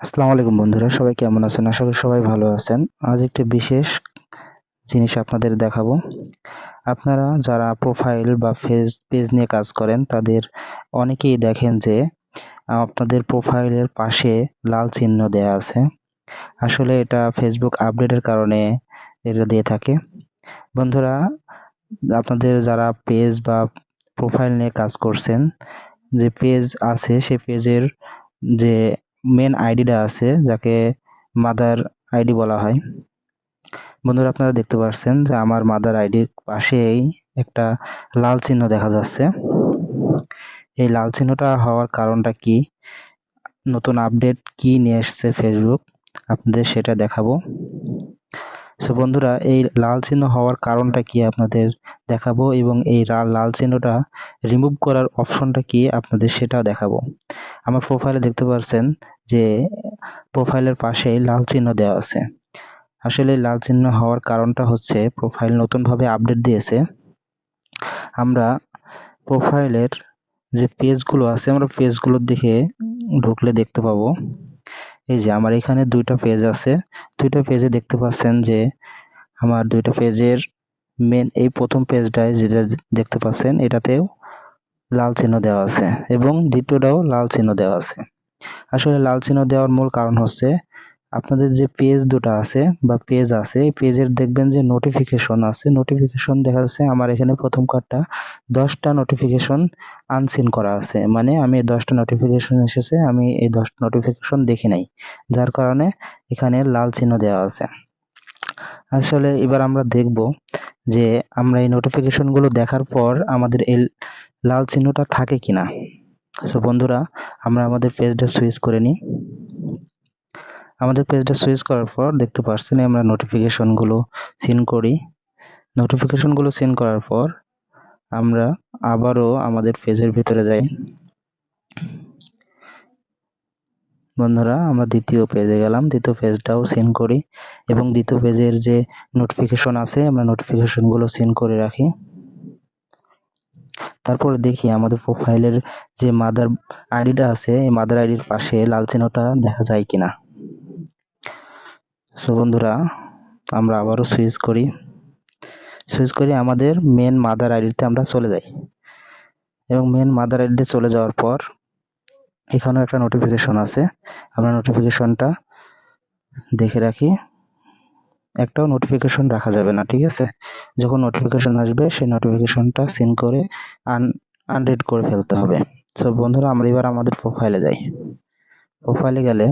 আসসালামু আলাইকুম বন্ধুরা, সবাই কেমন আছেন? আশা করি সবাই ভালো আছেন। আজ একটি বিশেষ জিনিস আপনাদের দেখাবো। আপনারা যারা প্রোফাইল বা ফেস পেজ নিয়ে কাজ করেন, তাদের অনেকেই দেখেন যে, আপনাদের প্রোফাইলের পাশে লাল চিহ্ন দেয়া আছে। আসলে এটা ফেসবুক আপডেটের কারণে এটা দিয়ে থাকে। বন্ধুরা, আপনাদের যারা পেজ বা প্রোফাইল নিয়ে কাজ করছেন, যে পেজ আছে, সে পেজের যে মেন আইডিটা আছে, যাকে মাদার আইডি বলা হয়। বন্ধুরা, আপনারা দেখতে পাচ্ছেন যে আমার মাদার আইডির পাশেই একটা লাল চিহ্ন দেখা যাচ্ছে। এই লাল চিহ্নটা হওয়ার কারণটা কি? নতুন আপডেট কি নিয়ে এসছে ফেসবুক আপনাদের সেটা দেখাবো। সো বন্ধুরা, এই লাল চিহ্ন হওয়ার কারণটা কি আপনাদের দেখাবো এবং এই লাল চিহ্নটা রিমুভ করার অপশনটা কি আপনাদের সেটাও দেখাবো। আমার প্রোফাইলে দেখতে পাচ্ছেন যে প্রোফাইলের পাশেই লাল চিহ্ন দেওয়া আছে। আসলে লাল চিহ্ন হওয়ার কারণটা হচ্ছে প্রোফাইল নতুনভাবে আপডেট দিয়েছে। আমরা প্রোফাইলের যে পেজগুলো আছে, আমরা পেজগুলোর দিকে ঢুকলে দেখতে পাবো। এই যে আমার এখানে দুইটা পেজ আছে। দুইটা পেজে দেখতে পাচ্ছেন যে আমার দুইটা পেজের মেন এই প্রথম পেজটায় যেটা দেখতে পাচ্ছেন, এটাতেও লাল চিহ্ন দেওয়া আছে এবং দ্বিতীয়টাও লাল চিহ্ন দেওয়া আছে। আসলে লাল চিহ্ন দেওয়ার মূল কারণ হচ্ছে আপনাদের যে পেজ দুটো আছে বা পেজ আছে, এই পেজের দেখবেন যে নোটিফিকেশন আছে। নোটিফিকেশন দেখা যাচ্ছে আমার এখানে প্রথম কার্ডটা দশটা নোটিফিকেশন আনসিন করা আছে। মানে আমি এই দশটা নোটিফিকেশন এসেছে, আমি এই দশটা নোটিফিকেশন দেখি নাই। যার কারণে এখানে লাল চিহ্ন দেওয়া আছে। আসলে এবার আমরা দেখব যে আমরা এই নোটিফিকেশনগুলো দেখার পর আমাদের এই লাল চিহ্নটা থাকে কিনা। সো বন্ধুরা, আমরা আমাদের পেজটা সুইচ করে নিই। আমাদের পেজটা সুইচ করার পর দেখতে পাচ্ছেন আমরা নোটিফিকেশনগুলো সিন করি। নোটিফিকেশনগুলো সিন করার পর আমরা আবারও আমাদের পেজের ভিতরে যাই। বন্ধুরা, আমরা দ্বিতীয় পেজে গেলাম। দ্বিতীয় পেজটাও সিন করি এবং দ্বিতীয় পেজের যে নোটিফিকেশন আছে, আমরা নোটিফিকেশনগুলো সিন করে রাখি। তারপরে দেখি আমাদের প্রোফাইলের যে মাদার আইডিটা আছে, এই মাদার আইডির পাশে লাল চিহ্নটা দেখা যায় কিনা। সো বন্ধুরা, আমরা আবারও সুইচ করি। সুইচ করি আমাদের মেন মাদার আইডিতে আমরা চলে যাই। এবং মেন মাদার আইডিতে চলে যাওয়ার পর এখানেও একটা নোটিফিকেশন আছে। আমরা নোটিফিকেশনটা দেখে রাখি। একটাও নোটিফিকেশন রাখা যাবে না, ঠিক আছে? যখন নোটিফিকেশন আসবে, সেই নোটিফিকেশনটা সিন করে আন আনরেড করে ফেলতে হবে। সব বন্ধুরা, আমরা এবার আমাদের প্রোফাইলে যাই। প্রোফাইলে গেলে